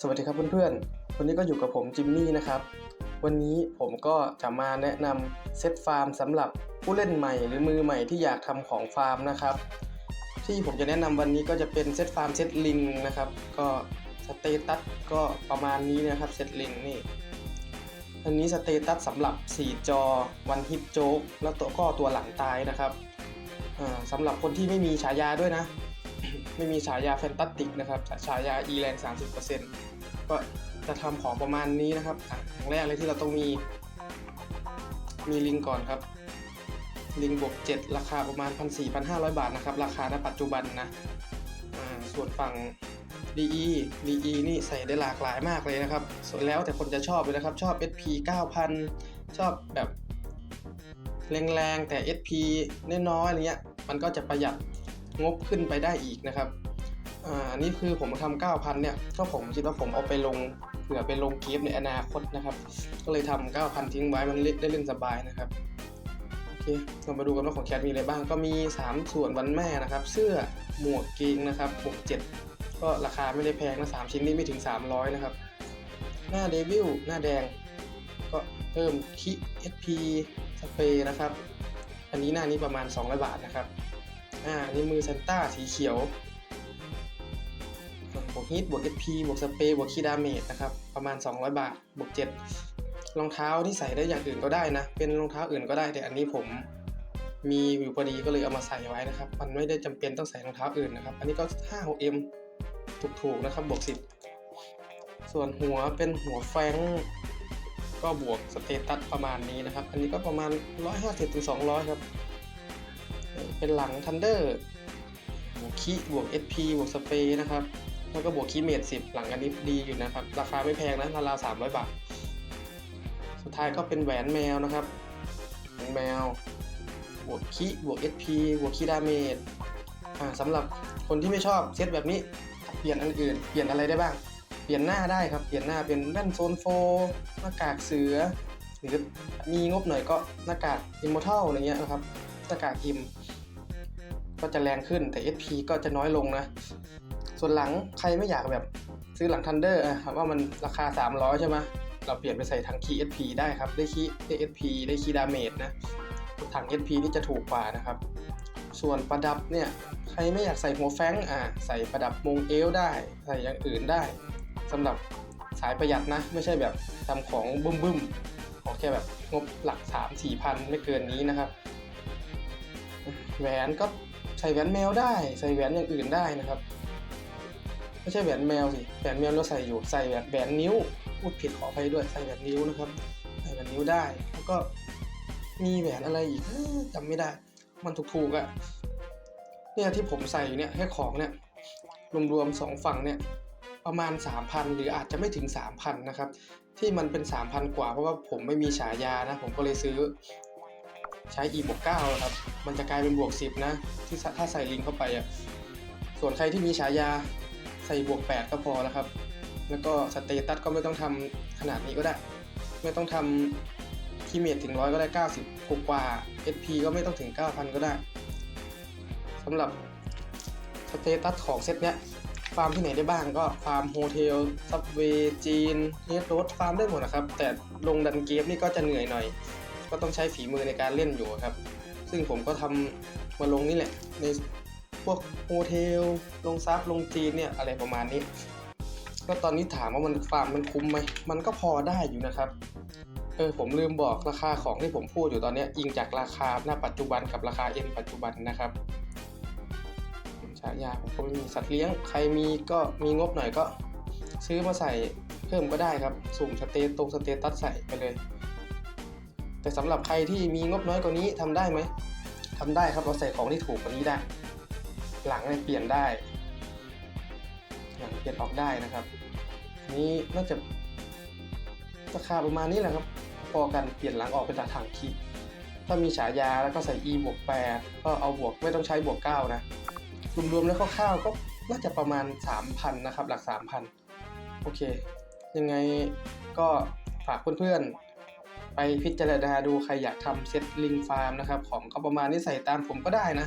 สวัสดีครับเพื่อนๆ วันนี้ก็อยู่กับผมจิมมี่นะครับ วันนี้ผมก็จะมาแนะนำเซตฟาร์มสำหรับผู้เล่นใหม่หรือมือใหม่ที่อยากทำของฟาร์มนะครับ ที่ผมจะแนะนำวันนี้ก็จะเป็นเซตฟาร์มเซตลิงนะครับ ก็สเตตัสก็ประมาณนี้นะครับเซตลิงนี่อันนี้สเตตัสสำหรับ 4 จอวันฮิตโจ๊กแล้วตัวก็ตัวหลังตายนะครับสำหรับคนที่ไม่มีฉายาด้วยนะ ไม่มีฉายาแฟนตาติกนะครับฉายา e l a n 30%ก็จะทำของประมาณนี้นะครับอย่างแรกเลยที่เราต้องมี มีลิงก่อนครับ ลิงบวก7ราคาประมาณ1,400-1,500บาทนะครับ ราคาณปัจจุบันนะส่วนฝั่ง DE DE นี่ใส่ได้หลากหลายมากเลยนะครับส่วนแล้วแต่คนจะชอบเลยนะครับ ชอบ SP 9,000 ชอบแบบแรงๆแต่ SP น้อยๆอะไรเงี้ย มันก็จะประหยัด งบขึ้นไปได้อีกนะครับอ่านี่คือผมทำ9,000เนี่ยก็ผมคิดว่าผมเอาไปลงเผื่อไปลงเกมในอนาคตนะครับ ก็เลยทำ9,000 ทิ้งไว้มันเล่นได้เล่นสบายนะครับโอเคเรามาดูกันว่าของแคทมีอะไรบ้างก็มี 3 ส่วนวันแม่นะครับ เสื้อหมวกเกงนะครับบวก7ก็ราคาไม่ได้แพงนะ3ชิ้นนี้ไม่ถึง 300 นะครับ หน้าเดวิลหน้าแดง ก็เพิ่มคิ SP สเปรย์นะครับ อันนี้หน้านี้ประมาณ 200 บาทนะครับ อ่านี่มือซันต้าสีเขียว บวกฮิตบวก SP บวกสเปรย์บวกคีดาเมจนะครับ ประมาณ 200 บาท บวก 7 รองเท้าที่ใส่ได้อย่างอื่นก็ได้นะ เป็นรองเท้าอื่นก็ได้ แต่อันนี้ผมมีอยู่พอดีก็เลยเอามาใส่ไว้นะครับ มันไม่ได้จำเป็นต้องใส่รองเท้าอื่นนะครับ อันนี้ก็ 5 6 M ถูกๆนะครับ บวก 10 ส่วนหัวเป็นหัวแฟงก็บวกสเตตัสประมาณนี้นะครับ อันนี้ก็ประมาณ 150ถึง200 ครับ เป็นหลังทันเดอร์บวกคีบวก SP บวกสเปย์นะครับ แล้วก็บวกคีเมด10หลังอันนี้ดีอยู่นะครับ ราคาไม่แพงนะราวๆ300บาท สุดท้ายก็เป็นแหวนแมวนะครับแหวนแมว บวกคีบวก SP บวกคีดาเมจอ่าสำหรับคนที่ไม่ชอบเซตแบบนี้เปลี่ยนอันอื่น เปลี่ยนอะไรได้บ้าง เปลี่ยนหน้าได้ครับ เปลี่ยนหน้าเป็นแว่นโซนโฟหน้ากากเสือ หรือมีงบหน่อยก็หน้ากากอิมมอร์ทัลอะไรเงี้ยนะครับ หน้ากากิม ก็จะแรงขึ้นแต่ SP ก็จะน้อยลงนะ ส่วนหลังใครไม่อยากแบบซื้อหลัง Thunder อะว่ามันราคา 300 ใช่ไหมเราเปลี่ยนไปใส่ถังคี SP ได้ครับ ได้คีได้ SP ได้คีดาเมจนะถัง SP นี่จะถูกกว่านะครับ ส่วนประดับเนี่ยใครไม่อยากใส่หัวแฟงอะใส่ประดับมงเอวได้ใส่อย่างอื่นได้สำหรับสายประหยัดนะ ไม่ใช่แบบทำของบึ้มๆของแค่แบบงบหลัก 3 4พันไม่เกินนี้นะครับ แหวนก็ใส่แหวนแมวได้ ใส่แหวนอย่างอื่นได้นะครับ ไม่ใช่แหวนแมวสิแหวนแมวเราใส่อยู่ใส่แหวนแหวนนิ้วพูดผิดขออภัยด้วยใส่แหวนนิ้วนะครับใส่แหวนนิ้วได้แล้วก็มีแหวนอะไรอีกจำไม่ได้ มันถูกๆอะ่ะเนี่ยที่ผมใส่อยู่เนี่ยแค่ของเนี่ยรวมๆสองฝั่งเนี่ยประมาณ 3,000 หรืออาจจะไม่ถึง 3,000 นะครับ ที่มันเป็น 3,000 กว่าเพราะว่าผมไม่มีฉายานะ ผมก็เลยซื้อ ใช้ e บวก9ครับ มันจะกลายเป็นบวก 10 นะ ที่ถ้าใส่ลิงก์เข้าไปอะ ส่วนใครที่มีฉายาใส่บวก 8 ก็พอแล้วครับ แล้วก็สเตตัสก็ไม่ต้องทำขนาดนี้ก็ได้ ไม่ต้องทำคีเมตถึงร้อยก็ได้ 90กกว่า SP ก็ไม่ต้องถึง 9,000 ก็ได้สำหรับสเตตัสของเซตเนี้ยฟาร์มที่ไหนได้บ้างก็ฟาร์มโฮเทลซับเวย์จีนเฮดโรดฟาร์มได้หมดนะครับ แต่ลงดันเกมนี่ก็จะเหนื่อยหน่อย ก็ต้องใช้ฝีมือในการเล่นอยู่ครับ ซึ่งผมก็ทำมาลงนี่แหละในพวกโฮเทลลงซับลงจีนเนี่ยอะไรประมาณนี้ก็ตอนนี้ถามว่ามันฟาร์มมันคุ้มไหมมันก็พอได้อยู่นะครับเออผมลืมบอกราคาของที่ผมพูดอยู่ตอนนี้อิงจากราคาหน้าปัจจุบันกับราคาเอ็นปัจจุบันนะครับฉายาผมก็ไม่มีสัตว์เลี้ยงใครมีก็มีงบหน่อยก็ ซื้อมาใส่เพิ่มก็ได้ครับ สุ่มสเตตตรงสเตตัสใส่ไปเลย แต่สำหรับใครที่มีงบน้อยกว่านี้ทำได้ไหมทำได้ครับเราใส่ของที่ถูกกว่านี้ได้ หลังเนี่ยเปลี่ยนได้ หลังเปลี่ยนออกได้นะครับ นี้น่าจะราคาประมาณนี้แหละครับ พอกันเปลี่ยนหลังออกเป็นถังคีถ้ามีฉายาแล้วก็ใส่ e บวก8ก็เอาบวกไม่ต้องใช้บวก9นะรวมๆแล้วคร่าวๆก็น่าจะประมาณ 3,000 นะครับ หลัก 3,000 โอเค ยังไงก็ฝากเพื่อนๆ ไปพิจารณาดูใครอยากทำเซตลิงฟาร์มนะครับของก็ประมาณนี้ใส่ตามผมก็ได้นะ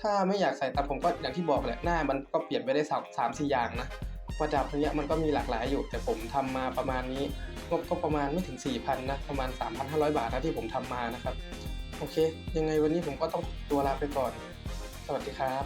ถ้าไม่อยากใส่ตามผมก็อย่างที่บอกแหละหน้ามันก็เปลี่ยนไปได้สามสามสี่อย่างนะประดับเนี้ยมันก็มีหลากหลายอยู่ แต่ผมทำมาประมาณนี้งบก็ประมาณไม่ถึง 4,000นะประมาณ 3,500 บาทนะที่ผมทำมานะครับ โอเค ยังไงวันนี้ผมก็ต้องตัวลาไปก่อน สวัสดีครับ